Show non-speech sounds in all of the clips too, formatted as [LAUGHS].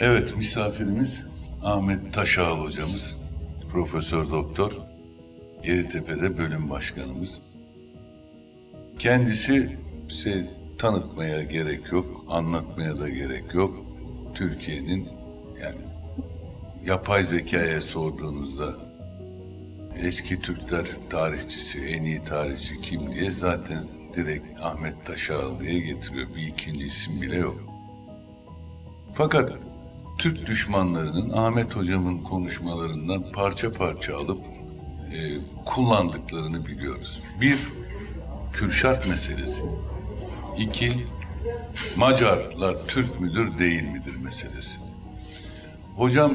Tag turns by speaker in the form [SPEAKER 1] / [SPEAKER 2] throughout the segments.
[SPEAKER 1] Evet misafirimiz Ahmet Taşağıl hocamız, Profesör Doktor, Yeditepe'de bölüm başkanımız. Kendisi size tanıtmaya gerek yok, anlatmaya da gerek yok. Türkiye'nin yani yapay zekaya sorduğunuzda eski Türkler tarihçisi, en iyi tarihçi kim diye zaten direkt Ahmet Taşağıl diye getiriyor. Bir ikinci isim bile yok. Fakat Türk düşmanlarının Ahmet Hocam'ın konuşmalarından parça parça alıp e, kullandıklarını biliyoruz. Bir, Kürşat meselesi. İki, Macarlar Türk müdür değil midir meselesi. Hocam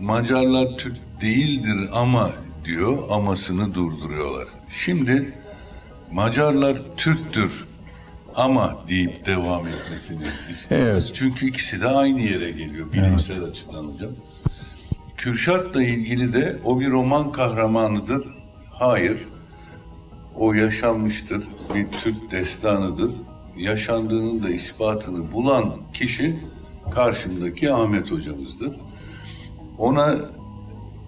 [SPEAKER 1] Macarlar Türk değildir ama diyor amasını durduruyorlar. Şimdi Macarlar Türktür ama deyip devam etmesini istiyoruz.
[SPEAKER 2] Evet.
[SPEAKER 1] Çünkü ikisi de aynı yere geliyor bilimsel açıdan hocam. Kürşat'la ilgili de o bir roman kahramanıdır. Hayır. O yaşanmıştır. Bir Türk destanıdır. Yaşandığının da ispatını bulan kişi karşımdaki Ahmet hocamızdır. Ona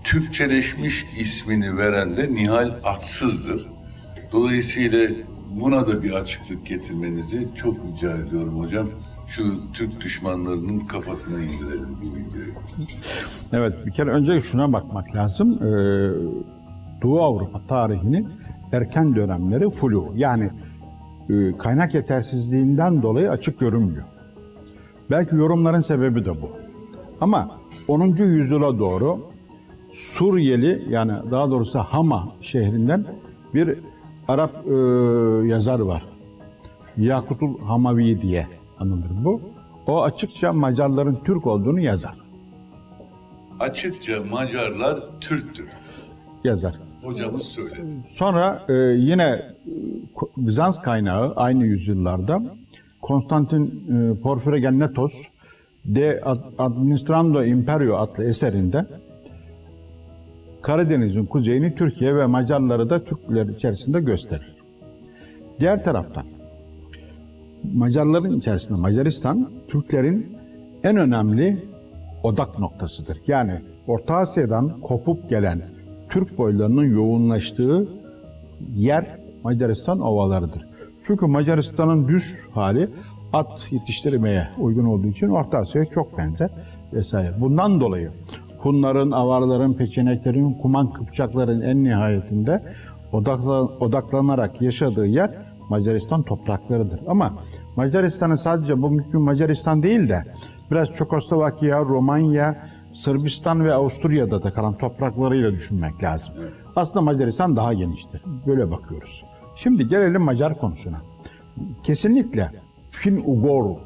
[SPEAKER 1] Türkçeleşmiş ismini veren de Nihal Atsız'dır. Dolayısıyla buna da bir açıklık getirmenizi çok rica ediyorum hocam. Şu Türk düşmanlarının kafasına indirelim bu videoyu.
[SPEAKER 2] Evet bir kere önce şuna bakmak lazım. Ee, Doğu Avrupa tarihinin erken dönemleri flu. Yani e, kaynak yetersizliğinden dolayı açık görünmüyor. Belki yorumların sebebi de bu. Ama 10. yüzyıla doğru Suriyeli yani daha doğrusu Hama şehrinden bir Arap e, yazar var. Yakutul Hamavi diye anılır bu. O açıkça Macarların Türk olduğunu yazar.
[SPEAKER 1] Açıkça Macarlar Türktür.
[SPEAKER 2] Yazar.
[SPEAKER 1] Hocamız söyledi.
[SPEAKER 2] Sonra e, yine e, Bizans kaynağı aynı yüzyıllarda Konstantin e, Porfirogennetos De Ad- Administrando Imperio adlı eserinde Karadeniz'in kuzeyini Türkiye ve Macarları da Türkler içerisinde gösterir. Diğer taraftan Macarların içerisinde Macaristan Türklerin en önemli odak noktasıdır. Yani Orta Asya'dan kopup gelen Türk boylarının yoğunlaştığı yer Macaristan ovalarıdır. Çünkü Macaristan'ın düz hali at yetiştirmeye uygun olduğu için Orta Asya'ya çok benzer vesaire. Bundan dolayı Hunların, Avarların, Peçeneklerin, Kuman Kıpçakların en nihayetinde odakla- odaklanarak yaşadığı yer Macaristan topraklarıdır. Ama Macaristan'ı sadece bugünkü Macaristan değil de biraz Çekoslovakya, Romanya, Sırbistan ve Avusturya'da da kalan topraklarıyla düşünmek lazım. Aslında Macaristan daha geniştir. Böyle bakıyoruz. Şimdi gelelim Macar konusuna. Kesinlikle Fin-Ugor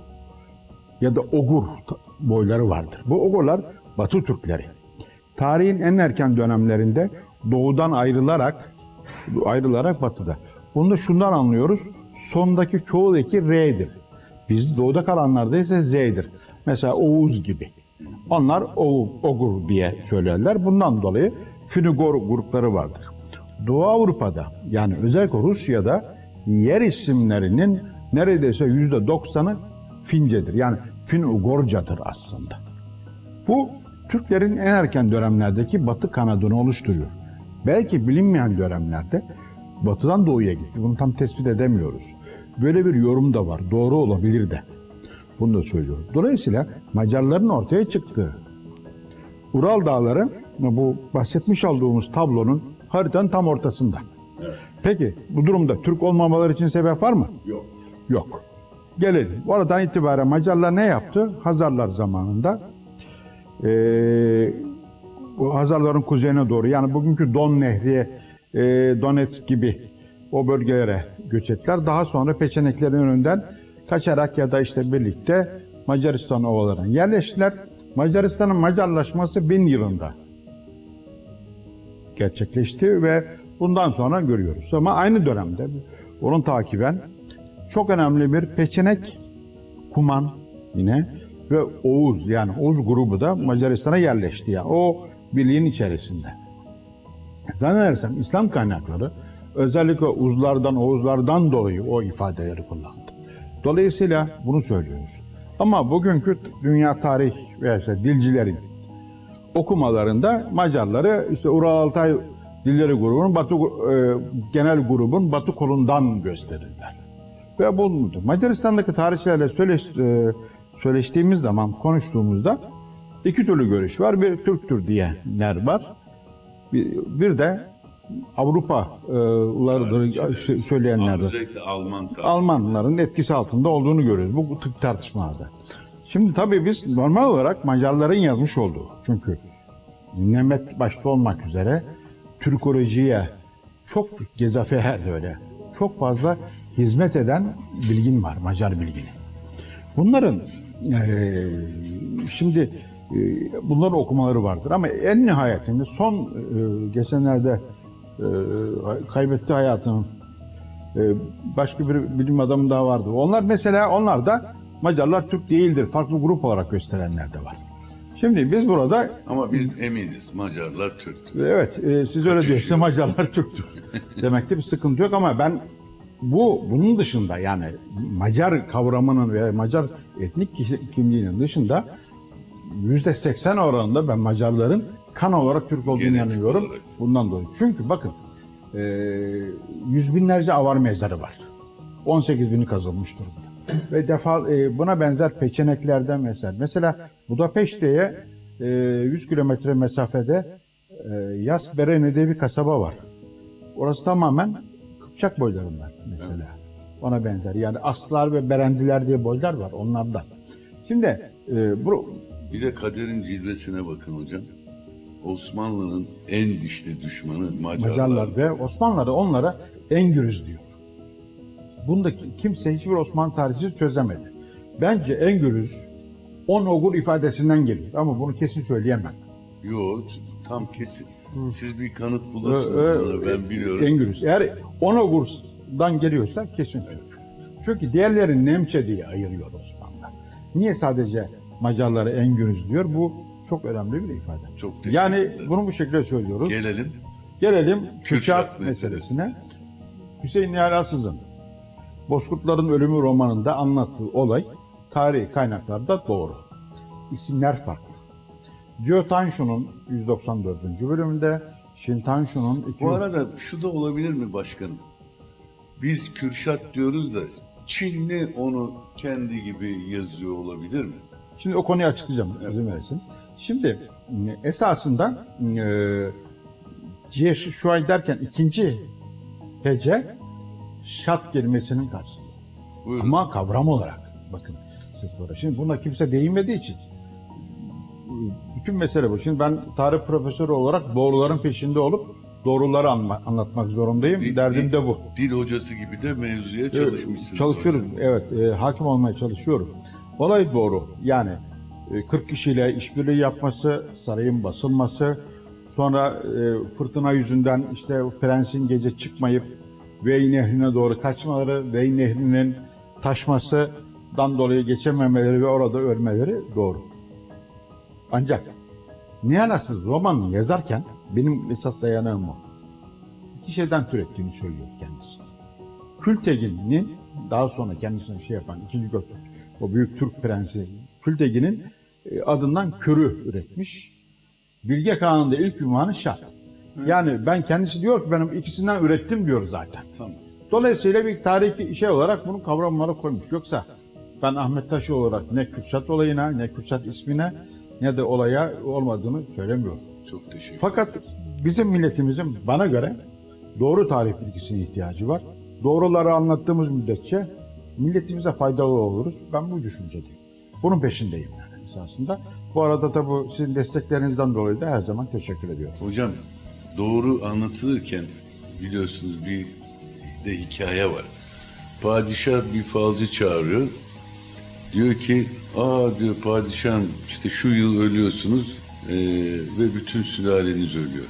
[SPEAKER 2] ya da Ogur boyları vardır. Bu Ogurlar Batı Türkleri. Tarihin en erken dönemlerinde doğudan ayrılarak ayrılarak batıda. Bunu da şundan anlıyoruz. Sondaki çoğul eki R'dir. Biz doğuda kalanlarda ise Z'dir. Mesela Oğuz gibi. Onlar o, Ogur diye söylerler. Bundan dolayı Finugor grupları vardır. Doğu Avrupa'da yani özellikle Rusya'da yer isimlerinin neredeyse yüzde doksanı Fincedir. Yani Fin-Ugorcadır aslında. Bu Türklerin en erken dönemlerdeki batı kanadını oluşturuyor. Belki bilinmeyen dönemlerde batıdan doğuya gitti. Bunu tam tespit edemiyoruz. Böyle bir yorum da var. Doğru olabilir de. Bunu da söylüyoruz. Dolayısıyla Macarların ortaya çıktığı Ural Dağları bu bahsetmiş olduğumuz tablonun haritanın tam ortasında. Peki bu durumda Türk olmamaları için sebep var mı?
[SPEAKER 1] Yok.
[SPEAKER 2] Yok. Gelelim. Oradan itibaren Macarlar ne yaptı? Hazarlar zamanında bu Hazarların kuzeyine doğru yani bugünkü Don Nehri, eee Donetsk gibi o bölgelere göç ettiler. Daha sonra Peçeneklerin önünden kaçarak ya da işte birlikte Macaristan ovalarına yerleştiler. Macaristan'ın Macarlaşması 1000 yılında gerçekleşti ve bundan sonra görüyoruz. Ama aynı dönemde onun takiben çok önemli bir Peçenek, Kuman yine ve Oğuz yani Oğuz grubu da Macaristan'a yerleşti. Yani o birliğin içerisinde. Zannedersem İslam kaynakları özellikle Uzlardan, Oğuzlardan dolayı o ifadeleri kullandı. Dolayısıyla bunu söylüyoruz. Ama bugünkü dünya tarih veya işte dilcilerin okumalarında Macarları işte Ural Altay Dilleri grubunun Batı e, genel grubun Batı kolundan gösterirler. Ve bu Macaristan'daki tarihçilerle söyle, e, söyleştiğimiz zaman konuştuğumuzda iki türlü görüş var. Bir Türktür diyenler var. Bir, bir de Avrupalıları söyleyenler var.
[SPEAKER 1] Alman.
[SPEAKER 2] Almanların etkisi altında olduğunu görüyoruz bu, tip tartışmalarda. Şimdi tabii biz normal olarak Macarların yazmış olduğu çünkü Nemet başta olmak üzere Türkolojiye çok Gezafer de öyle çok fazla hizmet eden bilgin var Macar bilgini. Bunların eee, şimdi bunların okumaları vardır ama en nihayetinde son eee, geçenlerde eee, kaybetti hayatını ee, başka bir bilim adamı daha vardı. Onlar mesela onlar da Macarlar Türk değildir. Farklı grup olarak gösterenler de var. Şimdi biz burada
[SPEAKER 1] Ama biz eminiz Macarlar Türktür.
[SPEAKER 2] evet e, siz öyle diyorsunuz Macarlar Türktür. [LAUGHS] Demekte bir sıkıntı yok ama ben bu bunun dışında yani Macar kavramının ve Macar etnik kişi- kimliğinin dışında yüzde seksen oranında ben Macarların kan olarak Türk olduğunu
[SPEAKER 1] Genetik
[SPEAKER 2] inanıyorum.
[SPEAKER 1] olarak.
[SPEAKER 2] Bundan dolayı. Çünkü bakın e, yüz binlerce avar mezarı var. 18 bini kazılmış durumda. Ve defa e, buna benzer peçeneklerden mesela. Mesela Budapeşte'ye e, 100 kilometre mesafede e, Yas Bereni diye bir kasaba var. Orası tamamen Kıpçak boylarından mesela. Ona benzer. Yani Aslar ve Berendiler diye boylar var onlardan. Şimdi e, bu
[SPEAKER 1] Bir de kaderin cilvesine bakın hocam. Osmanlı'nın en dişli düşmanı Macarlar.
[SPEAKER 2] Macarlar ve Osmanlılar da onlara Engürüz diyor. Bundaki kimse hiçbir Osmanlı tarihçisi çözemedi. Bence Engürüz on ogur ifadesinden geliyor ama bunu kesin söyleyemem.
[SPEAKER 1] Yok tam kesin. Siz bir kanıt bulursunuz
[SPEAKER 2] ö-
[SPEAKER 1] buna, ben biliyorum.
[SPEAKER 2] Engürüz. Eğer on ogurdan geliyorsa kesin söylüyor. Çünkü diğerleri Nemçe diye ayırıyor Osmanlılar. Niye sadece Macarları Engürüz diyor? Bu çok önemli bir ifade.
[SPEAKER 1] Çok teşekkür
[SPEAKER 2] Yani
[SPEAKER 1] ederim.
[SPEAKER 2] bunu bu şekilde söylüyoruz.
[SPEAKER 1] Gelelim.
[SPEAKER 2] Gelelim
[SPEAKER 1] Kürşat
[SPEAKER 2] meselesine. Hüseyin Nihal Asız'ın Bozkurtların Ölümü romanında anlattığı olay tarihi kaynaklarda doğru. İsimler farklı. Gio Tanşu'nun 194. bölümünde, Shin Tanşu'nun 200...
[SPEAKER 1] Bu arada şu da olabilir mi başkanım? Biz Kürşat diyoruz da Çinli onu kendi gibi yazıyor olabilir mi?
[SPEAKER 2] Şimdi o konuyu açıklayacağım izin verirsin. Şimdi esasında e, şu ay derken ikinci hece şat kelimesinin karşılığı.
[SPEAKER 1] Buyurun.
[SPEAKER 2] Ama kavram olarak bakın siz burada. Şimdi buna kimse değinmediği için bütün mesele bu. Şimdi ben tarih profesörü olarak doğruların peşinde olup doğruları anma- anlatmak zorundayım.
[SPEAKER 1] Dil-
[SPEAKER 2] Derdim
[SPEAKER 1] dil-
[SPEAKER 2] de bu.
[SPEAKER 1] Dil hocası gibi de mevzuya çalışmışsınız.
[SPEAKER 2] Çalışıyorum.
[SPEAKER 1] hocam.
[SPEAKER 2] Evet, e, hakim olmaya çalışıyorum. Olay doğru. Yani e, 40 kişiyle işbirliği yapması, sarayın basılması, sonra e, fırtına yüzünden işte prensin gece çıkmayıp Vey Nehri'ne doğru kaçmaları, Vey Nehri'nin taşmasından dolayı geçememeleri ve orada ölmeleri doğru. Ancak Nihalasız romanını yazarken benim esas dayanağım o. İki şeyden türettiğini söylüyor kendisi. Kültegin'in daha sonra kendisine şey yapan ikinci Göktürk, o büyük Türk prensi Kültegin'in e, adından körü üretmiş. Bilge Kağan'ın da ilk ünvanı şart. Yani ben kendisi diyor ki benim ikisinden ürettim diyor zaten.
[SPEAKER 1] Tamam.
[SPEAKER 2] Dolayısıyla bir tarihi şey olarak bunu kavramlara koymuş. Yoksa ben Ahmet Taşı olarak ne Kürşat olayına, ne Kürşat ismine, ne de olaya olmadığını söylemiyorum.
[SPEAKER 1] Çok teşekkür
[SPEAKER 2] Fakat bizim milletimizin bana göre doğru tarih bilgisine ihtiyacı var. Doğruları anlattığımız müddetçe milletimize faydalı oluruz. Ben bu düşüncedeyim. Bunun peşindeyim yani esasında. Bu arada da bu sizin desteklerinizden dolayı da her zaman teşekkür ediyorum.
[SPEAKER 1] Hocam doğru anlatılırken biliyorsunuz bir de hikaye var. Padişah bir falcı çağırıyor. Diyor ki aa diyor padişahım işte şu yıl ölüyorsunuz eee, ve bütün sülaleniz ölüyor.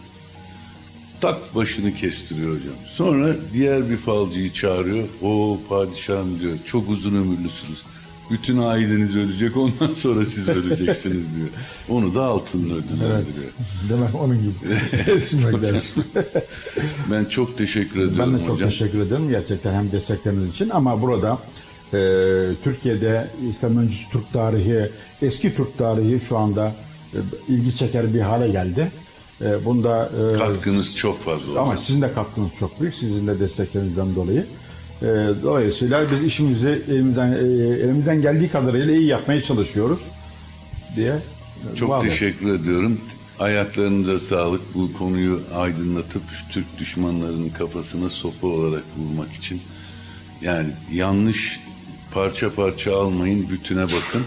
[SPEAKER 1] Tak başını kestiriyor hocam. Sonra diğer bir falcıyı çağırıyor. O padişahım diyor çok uzun ömürlüsünüz. Bütün aileniz ölecek ondan sonra siz öleceksiniz [LAUGHS] diyor. Onu da altınla ödüllendiriyor.
[SPEAKER 2] Demek onun gibi. [LAUGHS] Düşünmek lazım.
[SPEAKER 1] Ben çok teşekkür ediyorum
[SPEAKER 2] Ben de çok
[SPEAKER 1] hocam.
[SPEAKER 2] teşekkür ederim gerçekten hem destekleriniz için ama burada e, Türkiye'de İslam öncüsü Türk tarihi, eski Türk tarihi şu anda e, ilgi çeker bir hale geldi. E, bunda e,
[SPEAKER 1] Katkınız çok fazla oldu.
[SPEAKER 2] ama sizin de katkınız çok büyük. Sizin de desteklerinizden dolayı. E, dolayısıyla biz işimizi elimizden, e, elimizden geldiği kadarıyla iyi yapmaya çalışıyoruz diye
[SPEAKER 1] Çok
[SPEAKER 2] vaat
[SPEAKER 1] teşekkür ediyorum. Ayaklarınıza sağlık. Bu konuyu aydınlatıp Türk düşmanlarının kafasına sopa olarak vurmak için. Yani yanlış parça parça almayın, bütüne bakın.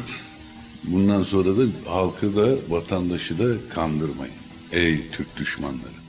[SPEAKER 1] Bundan sonra da halkı da vatandaşı da kandırmayın. Ey Türk düşmanları.